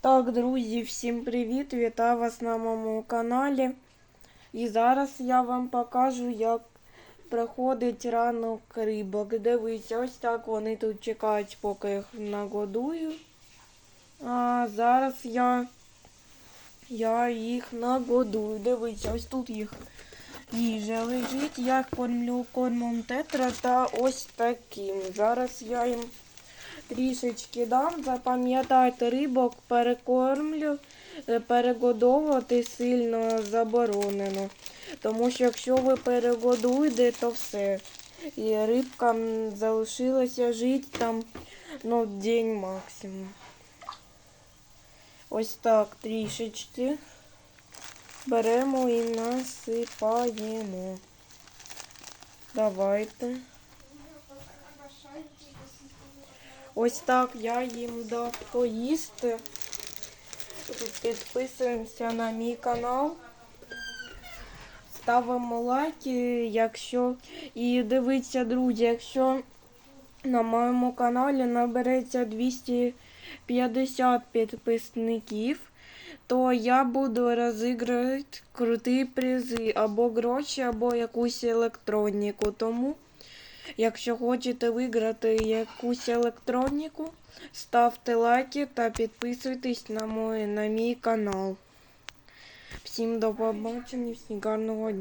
Так, друзі, всім привіт! Вітаю вас на моєму каналі. І зараз я вам покажу, як проходить ранок рибок. Дивіться, ось так вони тут чекають, поки їх нагодую. А зараз я, я їх нагодую. Дивіться, ось тут їх їжа лежить. Я їх кормлю кормом тетра та ось таким. Зараз я їм трішечки дам. Запам'ятайте, рибок перекормлю, е, перегодовувати сильно заборонено. Тому що якщо ви перегодуєте, то все. І рибкам залишилося жити там ну, день максимум. Ось так трішечки беремо і насипаємо. Давайте. Ось так я їм дав поїсти. Підписуємося на мій канал. Ставимо лайки, якщо. І дивіться, друзі, якщо на моєму каналі набереться 250 підписників, то я буду розігрувати круті призи або гроші, або якусь електроніку. Тому. Якщо хочете виграти якусь електроніку, ставте лайки та підписуйтесь на мій, на мій канал. Всім до побачення, всім гарного дня.